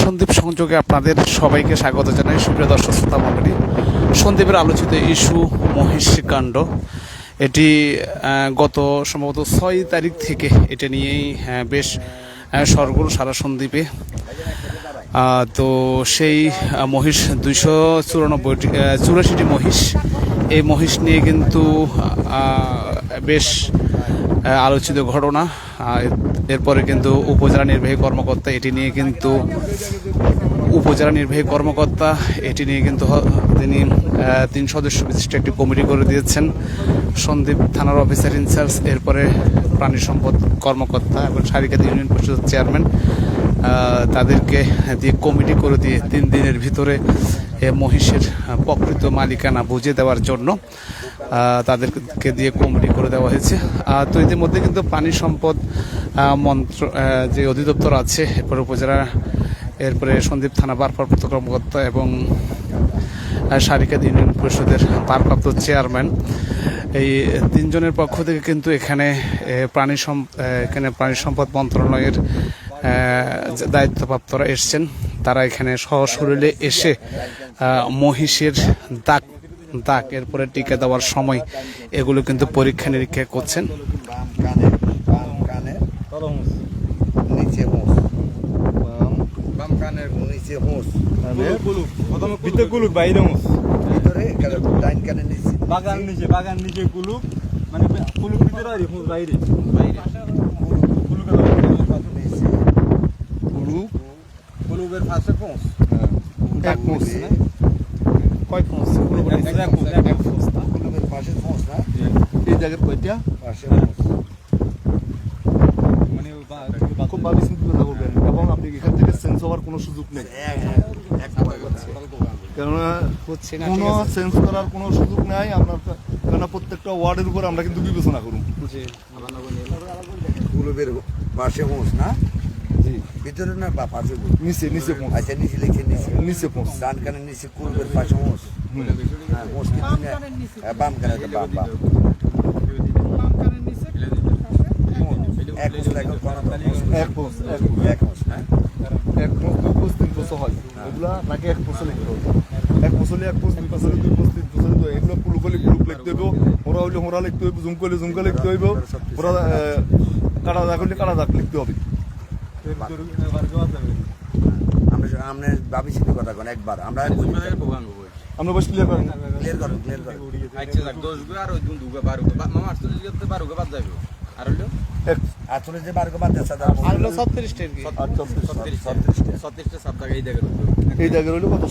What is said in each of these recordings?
সন্দীপ সংযোগে আপনাদের সবাইকে স্বাগত জানাই। সুপ্রিয় দর্শক, শ্রোতা মণ্ডলী, সন্দীপের আলোচিত ইস্যু মহিষী কাণ্ড এটি গত সম্ভবত ছয় তারিখ থেকে এটা নিয়েই বেশ সরগোল সারা সন্দীপে। তো সেই মহিষ দুইশো চুরানব্বইটি চুরাশিটি মহিষ। এই মহিষ নিয়ে কিন্তু বেশ আলোচিত ঘটনা এরপরে কিন্তু উপজেলা নির্বাহী কর্মকর্তা এটি নিয়ে কিন্তু, উপজেলা নির্বাহী কর্মকর্তা এটি নিয়ে কিন্তু তিনি তিন সদস্য বিশিষ্ট একটি কমিটি করে দিয়েছেন। সন্দীপ থানার অফিসার ইনচার্জ এরপরে প্রাণী সম্পদ কর্মকর্তা এবং সারিকাত ইউনিয়ন পরিষদের চেয়ারম্যান তাদেরকে দিয়ে কমিটি করে দিয়ে তিন দিনের ভিতরে মহিষের প্রকৃত মালিকানা বুঝিয়ে দেওয়ার জন্য তাদেরকে দিয়ে কমিটি করে দেওয়া হয়েছে। তো ইতিমধ্যে কিন্তু প্রাণী সম্পদ মন্ত্র যে অধিদপ্তর আছে, এরপরে উপজেলা, এরপরে সন্দীপ থানা ভারপ্রাপ্ত কর্মকর্তা এবং সারিকাদ ইউনিয়ন পরিষদের ভারপ্রাপ্ত চেয়ারম্যান। এই তিনজনের পক্ষ থেকে কিন্তু এখানে প্রাণী এখানে প্রাণী সম্পদ মন্ত্রণালয়ের দায়িত্বপ্রাপ্তরা এসছেন। তারা এখানে সশরীরে এসে মহিষের দাগ দাগ এরপরে টিকা দেওয়ার সময় এগুলো কিন্তু পরীক্ষা নিরীক্ষা করছেন। বাম কানে বাম কানে নিচে হোঁস বাম কানের নিচে হোঁস ভিতরে কুলুক বাইরে মোস ভিতরে কানে- ডাইন কানের নিচে বাগান নিচে বাগান নিচে কুলুক মানে কুলুক ভিতরে আর মোস বাইরে বাইরে কুলুকের নিচে কুলুক কুলুকের পাশে পোঁস এক হোঁস কয় পৌঁছ কুলুমের পাশে হোঁস না এই জায়গার কয়টা? পাশে মানে খুব ভালো চিন্তা কথা এবং আপনি এখান থেকে চেঞ্জ হওয়ার কোনো সুযোগ নেই। এক এক কেননা হচ্ছে না কোনো চেঞ্জ করার কোনো সুযোগ নাই। আপনার কেননা প্রত্যেকটা ওয়ার্ডের উপর আমরা কিন্তু বিবেচনা করুন। জি। কুলুমের পাশে হোঁস না। জি। ভিতরে না বা পাশে নিচে নিচে আচ্ছা নিচে লিখে নিচে। নিচে পৌঁছ। ডান কানের নিচে পাশে হ্যাঁ কিন্তু হ্যাঁ, বাম কানে বাম বাম। এক লাগে এক এক হ্যাঁ? এক দুই তিন হয়। এগুলা নাকি এক পৌঁছ লিখতে হবে। এক এক দুই দুই তিন দুই এগুলো কুলুক লিখতে হইব। হইলে হোরা লিখতে হইব জুম করলে জুমকা লিখতে হইব। হোরা কাটা দাগ হইলে কাটা দাগ লিখতে হবে। আমরা কথা কোন একবার। আমরা আমরা বস ক্লিয়ার করেন। ক্লিয়ার করো ক্লিয়ার করো এক। আসলে যে বারো বাদ দেশা আর হলো ছত্রিশটা আর কি? আটচল্লিশ এই কত?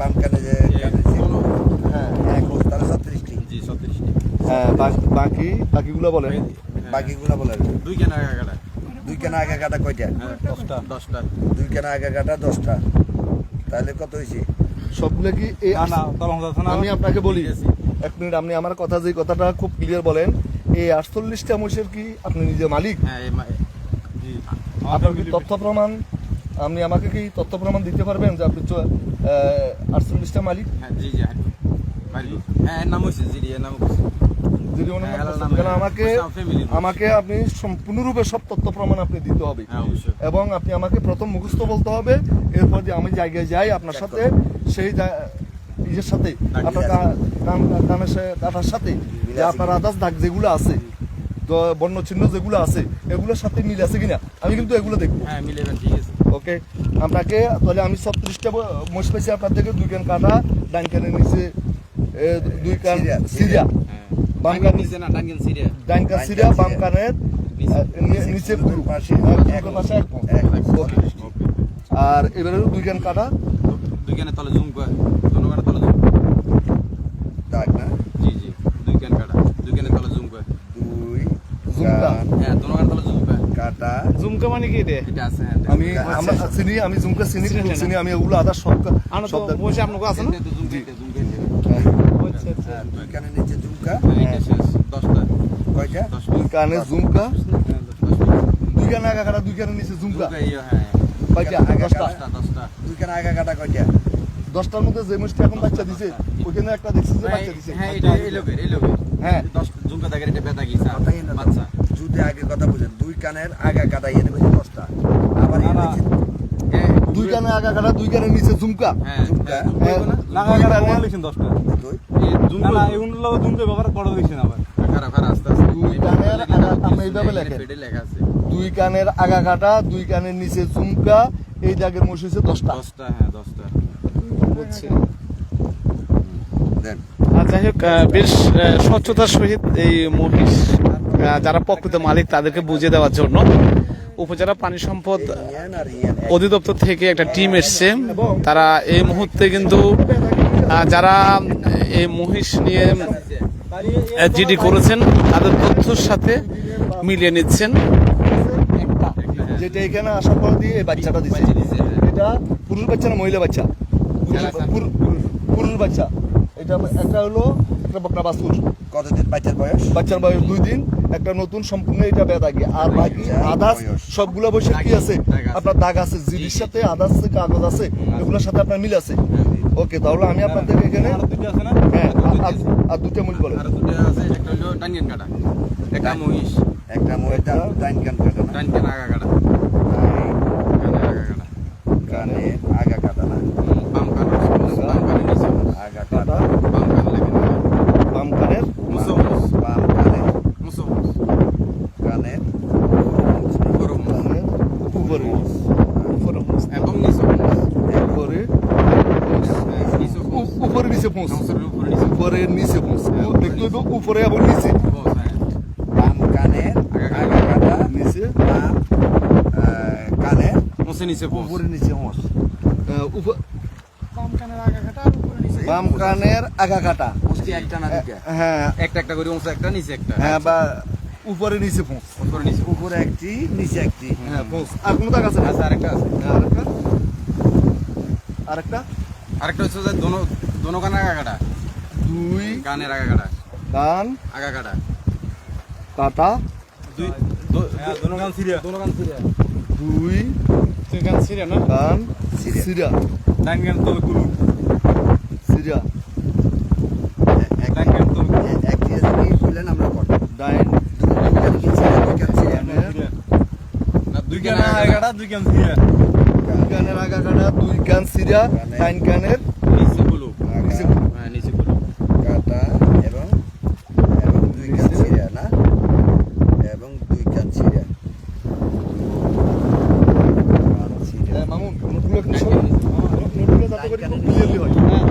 বাম কানে যে হ্যাঁ বাকি বাকিগুলো বলেন। বাকিগুলো বলে দুই কেন আগা কাটা। দুই কেনা আগে কাটা কয়টা? দশটা। দশটা। দুই কেনা আগে কাটা দশটা। তাহলে কত হয়েছে সবগুলো কি এই আমি আপনাকে বলি এক মিনিট আপনি আমার কথা যে কথাটা খুব ক্লিয়ার বলেন এই আটচল্লিশটা মহিষের কি আপনি নিজে মালিক? হ্যাঁ জি। আপনার কি তথ্য প্রমাণ আপনি আমাকে কি তথ্য প্রমাণ দিতে পারবেন যে আপনি আটচল্লিশটা মালিক? হ্যাঁ জি জি হ্যাঁ। হ্যাঁ নাম হয়েছে জি এর নাম হয়েছে যদি হ্যাঁ, আমাকে আমাকে আপনি সম্পূর্ণরূপে সব তথ্য প্রমাণ আপনি দিতে হবে। হ্যাঁ অবশ্যই। এবং আপনি আমাকে প্রথম মুখস্থ বলতে হবে এরপর যে আমি জায়গায় যাই আপনার সাথে সেই ইয়ের সাথে আপনার কানের সাথে যে আপনার আদার্স দাগ যেগুলো আছে তো বর্ণ চিহ্ন যেগুলো আছে এগুলোর সাথে মিল আছে কিনা? আমি কিন্তু এগুলো দেখব। হ্যাঁ মিলেবেন ঠিক আছে। ওকে? আপনাকে তাহলে আমি ছত্রিশটা মোষ পেয়েছি আপনার থেকে দুই কান কাটা ডান কানের নিচে দুই কান সিরিয়া, বাম কান নিচে না টাঙ্গেন সিরিয়া। ডান সিরিয়া বাম কানের নিচে পাশে এক পাশে এক ওকে। আর এবারে দুই কান কাটা। দুই কেনে তলে জুম করে। দোনো কাটা তলে জুম দাগ না। জি জি। দুই কেন কাটা। দুই কেনে তলে জুম করে। দুই ঝুমকা। হ্যাঁ দোনো কাটা তলে জুম করে। কাটা। জুমকা মানে কি রে এটা আছে হ্যাঁ আমি আচ্ছা, আমরা আচ্ছা। চিনি আমি জুমকা চিনি আমি ওগুলো আদার সব সব বসে আপনাকে আছে না? জুম করে আচ্ছা আচ্ছা। হ্যাঁ, দুই নিচে ঝুমকা? দশটা। কয়টা? দুই কানে ঝুমকা? হ্যাঁ, দুই কানে আগা কাটা দুই কানে নিচে ঝুমকা? ইয়ে, হ্যাঁ। কয়টা? দশটা দুই কানে আগে কাটা কয়টা? দশটার মধ্যে যে মুষ্টি এখন বাচ্চা দিছে ওইখানে একটা দেখছি যে বাচ্চা দিছে। হ্যাঁ এটা এই লোকের এই লোকের। হ্যাঁ। দশ জুম করে দেখেন এটা বেতা গিয়েছে বাচ্চা। যদি আগে কথা বুঝেন দুই কানের আগা কাটা এনে বলছে দশটা। দুই কানে আগা কাটা দুই কানে নিচে ঝুমকা। হ্যাঁ হ্যাঁ। লাগা কাটা ওয়া লিখছেন 10 টাকা দুই। না না এগুলো লগে জুমকে ব্যবহার করে দিছেন আবার। দুই কানের আগা আপনি দুই কানের আগা কাটা দুই কানের নিচে ঝুমকা এই দাগের মশ হয়েছে দশটা। 10টা হ্যাঁ 10টা বুঝছি দেন। আর যাই হোক বেশ স্বচ্ছতার সহিত এই মহিষ যারা প্রকৃত মালিক তাদেরকে বুঝিয়ে দেওয়ার জন্য। উপজেলা প্রাণী সম্পদ অধিদপ্তর থেকে একটা টিম এসছে। তারা এই মুহূর্তে কিন্তু যারা এই মহিষ নিয়ে জিডি করেছেন তাদের তথ্যের সাথে মিলিয়ে নিচ্ছেন। যেটা এখানে আসার পর দিয়ে এই বাচ্চাটা দিছে। এটা পুরুষ বাচ্চা না মহিলা বাচ্চা? পুরুষ- বাচ্চা। এটা একটা হলো একটা বকনা বাসুর কতদিন বাচ্চার বয়স? বাচ্চার বয়স দুই দিন। একটা নতুন সম্পূর্ণ এটা বেদাগি। আর বাকি বয়স। সবগুলো বসে কি আছে? আপনার দাগ আছে জিডির সাথে আদার্স কাগজ আছে এগুলোর সাথে আপনার মিল আছে। ওকে তাহলে আমি আপনাদের এখানে আর দুইটা আছে না? হ্যাঁ আর- দুটো দুটো আছে। একটা কাটা একটা মহিষ। একটা ডাইন কান কাটা। না টানকেন আগা কাটা। কানে আগা কাটা। কানে আগা কাটা না বাম কান বাম কানে নিচে আগা কাটা বাম কান লাগে না বাম কানের মুসো মুস বাম কানে মুসো মুস কানে গরু মুস কানের উপরে উপরে মুছ। এবং নিচে মুস উপরে নিচে মুস উ- উপরে নিচে পৌঁছ উপরে নিচে পৌঁছ দেখতে হবে উপরে এবং নিচে বস বাম কানে আগা কাটা নিচে বাম কানে মুসে নিচে বস উপরে নিচে মোষ বাম কানের আগা কাটা মুসটি একটা না দুটো হ্যাঁ একটা একটা করে মুসে একটা নিচে একটা হ্যাঁ বা উপরে নিচে পৌঁছ উপরে নিচে উপরে একটি নিচে একটি হ্যাঁ পৌঁছ আর কোনো দাগ আছে না আচ্ছা আরেকটা আছে আরেকটা আরেকটা আরেকটা হচ্ছে যে দোনো দোনো কান আগা কাটা? দুই কানের আগা কাটা। কান আগা কাটা। কাটা। দুই হ্যাঁ দোনো গান সিরিয়া। দোনো কান সিরিয়া। দুই তুই গান ছিঁড়ে না? কান সিরিয়া। সিরা ডাইন গান তবে কুলু সিরা ডাইন গান তবে কুলু এ- একটি বললেন আমরা কত ডাইন। কানের দুই দুই কান আগা কাটা। দুই গান সিরিয়া। দুই কানের আগা কাটা দুই কান সিরা ডাইন কানের। নিচে হ্যাঁ নিচে গুলো কাটা এবং এবং দুই কান ছিঁড়া না? এবং দুই ছিঁড়া ছিঁড়া। হ্যাঁ, মামুন নোটগুলো একটু সব নোটগুলো যাতে করে খুব ক্লিয়ারলি হয়। হ্যাঁ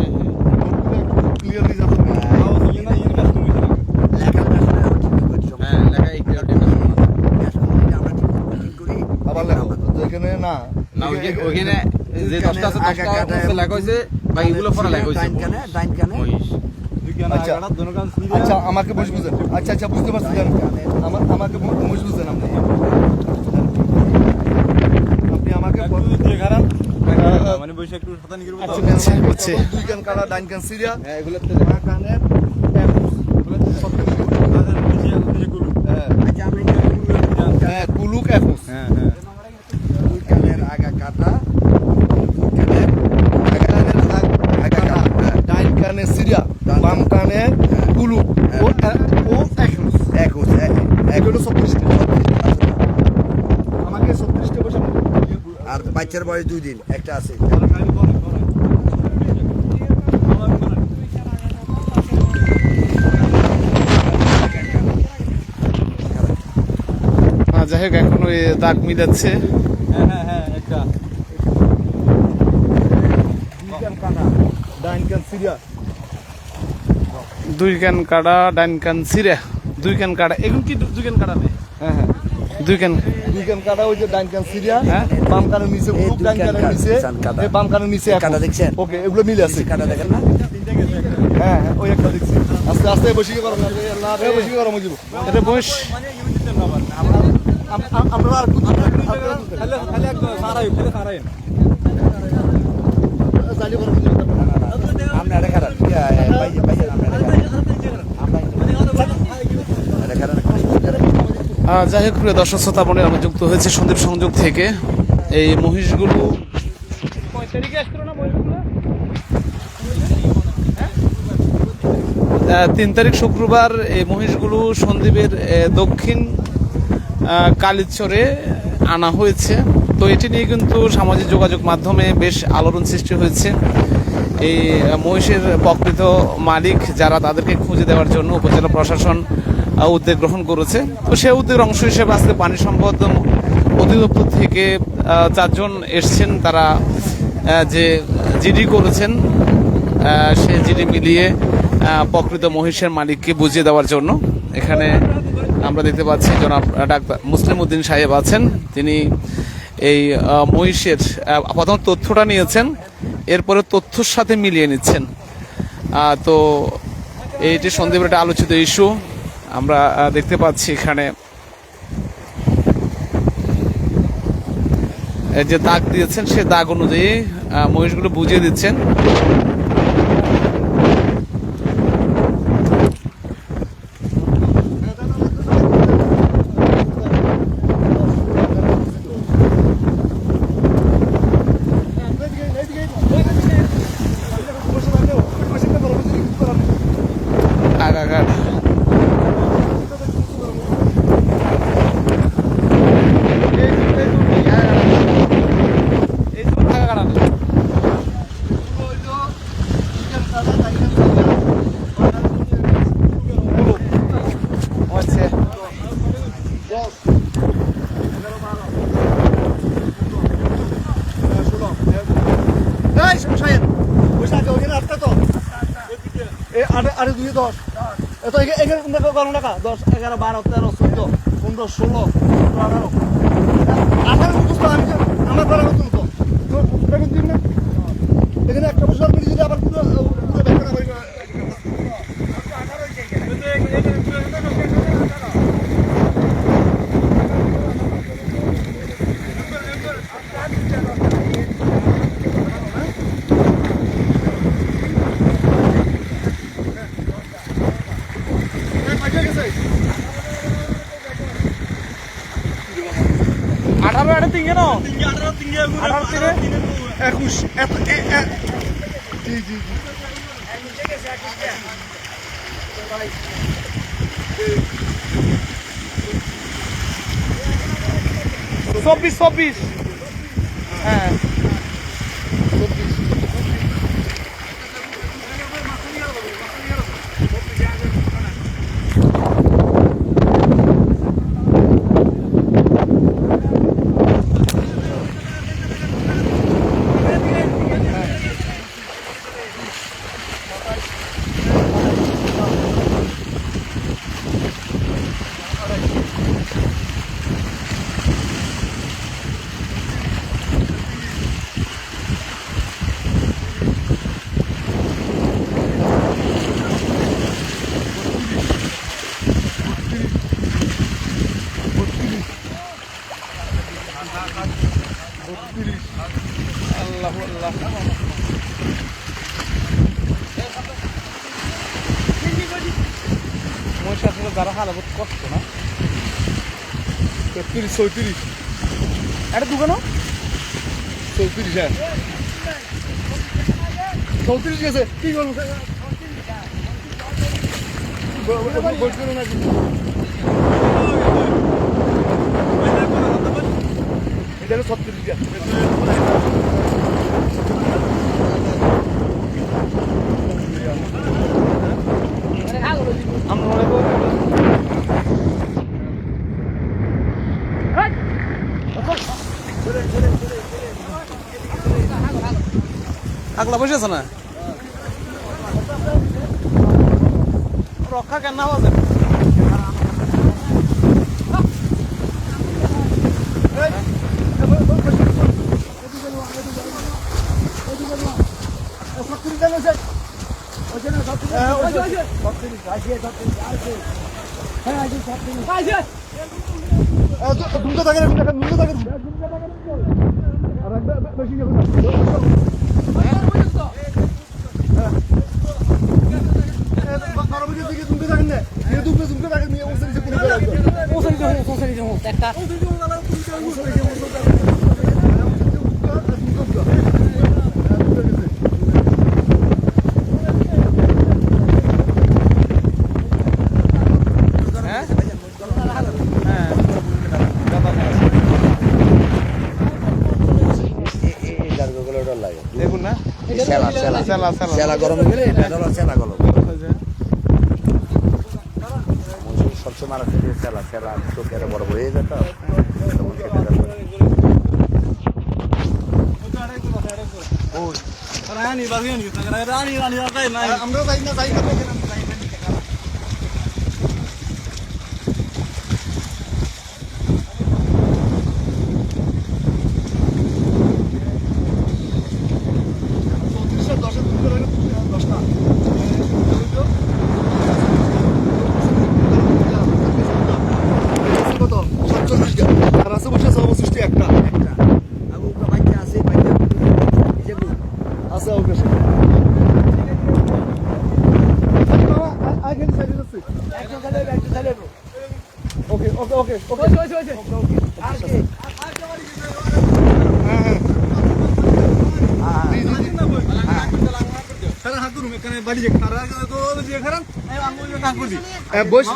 ক্লিয়ারলি যাতে কাজ আবার লেখো। যেখানে না যে দশটা আছে দশটা কাটা ডাইন কানে ডাইন কানে আচ্ছা। আচ্ছা আমাকে বুঝ বুঝেন। আচ্ছা আচ্ছা বুঝতে পারছি আমার আমাকে বুঝ বুঝেন আপনি। আপনি আমাকে মানে বসে একটু বুঝছি। দুই কান কাটা ডাইন কান সিরিয়া হ্যাঁ হ্যাঁ আচ্ছা আমি হ্যাঁ কুলুক এফুস হ্যাঁ হ্যাঁ দুই কানের আগা কাটা দুই কানের কানের আগ- আগা কাটা ডাইন কানে সিরিয়া বাম কানে কুলুক ও ও এফুস একুশ এ- এগুলো ছত্রিশটা আমাকে ছত্রিশটা বসে আর বাচ্চার বয়স দুই দিন একটা আছে। আহ, যাই হোক এখন ওই দাগ মিলাচ্ছে। হ্যাঁ হ্যাঁ হ্যাঁ একটা দুই কান কাটা ডাইন কান ছিঁড়ে। দুই কান কাটা এখন কি দুই কান কাটা নেই হ্যাঁ হ্যাঁ। দুই কান দুই কাটা ওই যে ডাইন কান সিরিয়া হ্যাঁ। বাম কানের নিচে ডাইন কান কানের নিচে বাম কানের নিচে কাটা দেখছেন? ওকে এগুলো মিলে আছে কাটা দেখেন না হ্যাঁ হ্যাঁ ওই একটা দেখছি আস্তে আস্তে বসে গরম এ বসে গরম হয়ে এটা মানে না আম- আমরা আর একটু খালি খালি একদম সারাই খালি সারাই জালি গরম হয়ে যাবে আমরা এটা খারাপ বাইরে বাইরে আমরা এটা খারাপ এটা খারাপ আহ, যাই হোক, প্রিয় দর্শক শ্রোতা মনে আমি যুক্ত হয়েছে সন্দীপ সংযোগ থেকে। এই মহিষগুলো তিন তারিখ শুক্রবার এই মহিষগুলো সন্দীপের দক্ষিণ কালিচরে আনা হয়েছে। তো এটি নিয়ে কিন্তু সামাজিক যোগাযোগ মাধ্যমে বেশ আলোড়ন সৃষ্টি হয়েছে। এই মহিষের প্রকৃত মালিক যারা তাদেরকে খুঁজে দেওয়ার জন্য উপজেলা প্রশাসন উদ্যোগ গ্রহণ করেছে। তো সেই উদ্যোগের অংশ হিসেবে আজকে পানি সম্পদ অধিদপ্তর থেকে চারজন এসছেন। তারা যে জিডি করেছেন সে জিডি মিলিয়ে প্রকৃত মহিষের মালিককে বুঝিয়ে দেওয়ার জন্য। এখানে আমরা দেখতে পাচ্ছি জনাব ডাক্তার মুসলিম উদ্দিন সাহেব আছেন। তিনি এই মহিষের প্রথম তথ্যটা নিয়েছেন। এরপরে তথ্যর সাথে মিলিয়ে নিচ্ছেন। তো এইটি সন্দীপের একটা আলোচিত ইস্যু, আমরা দেখতে পাচ্ছি এখানে। যে দাগ দিয়েছেন, সে দাগ অনুযায়ী মহিষগুলো বুঝিয়ে দিচ্ছেন আগাঘাট এই তো আগাঘাট আচ্ছা এই সাহেব বসে আছে ওইখানে আটটা তো এই আটে আটে দুই দশ এত এখানে বারো টাকা দশ, এগারো, বারো, তেরো, চোদ্দ, পনেরো, ষোলো আঠারো। আঠারো মুখস্থ, আমি আমার বারো মতন তো। তো বেতন দিন না? এখানে একটা বছর আবার পুরো পুরো বেতন আবার আঠারো আঠারো তিন কেন আঠারো তিনে একুশ এত এ- এ- জি জি জি চব্বিশ চব্বিশ মহিষ আসলে যারা হালা বহুত কষ্ট না তেত্রিশ চৌত্রিশ এটা দোকানো চৌত্রিশ হ্যাঁ চৌত্রিশ গেছে কি করব নাকি এটা ছত্রিশ গেছে আমরা মনে করি আগলা বসে আছে না রক্ষা কেন হবে দুটো থাকে দুটো থাকে দুটো থাকে আর একবার বেশি যাবে না বারো বছর দিকে দুটো থাকেন না নিয়ে দুটো দুটো থাকেন নিয়ে ওসে নিচে কোনো হ্যাঁ হ্যাঁ দেখুন না সেলা গরম গেলে এটা হলো সেলা গরম সবসময় মারা থেকে সেলা সেলা চোখে আরও বড় হয়ে যেত তখন বাগিয়ে রানি রানি আমরা যাই না যাই না চৌত্রিশের দশের দুটো রইল দশটা কত সাতচল্লিশটা আর আছে বসে চৌষষ্টি একটা একটা আবু বাচ্চা আছে বাচ্চা যেগুলো আছে ওকে আগে সাইডে আছে একজন খালি একজন খালি ওকে ওকে ওকে ওকে আর কি খারা হাত ধরুম এখানে বাড়ি যে খারা তো যে খারান এই আঙ্গুল কাজ করছি বস মানে এখানে আঙ্গুল হাত ধরে ফ্যান আমি কাজ করব বুঝেন না এখানে ওষুধে খারাপ জি জি আমরা একসাথে শুনি হ্যাঁ বসে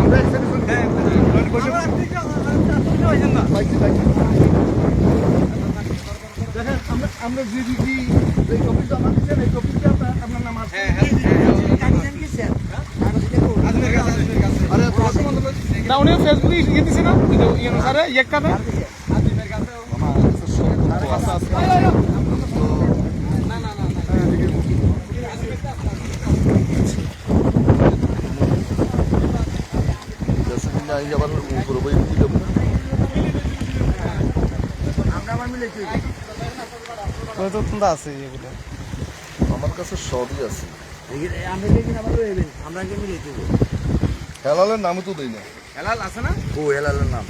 আমরা ঠিক আছে হইছেন না বাইকে বাইকে দেখেন আমরা আমরা যে দিদি এই কপিটা দিচ্ছেন এই কপিটা আপনার নাম আছে কাগজেন কি স্যার কাগজ দেখো আজমের কাছে আজমের কাছে আরে তোমার সম্বন্ধে না উনি ফেসবুকে ইয়ে দিছে না? ইয়ে অনুসারে ইয়ে কানে আমরা আমার মিলে চলি তো আছে এগুলো। আমার কাছে সবই আছে। আমরা দেখি আমরা মিলে চলি হেলালের নামই তো দেই না। হেলাল আছে না? ও খেলালের নাম।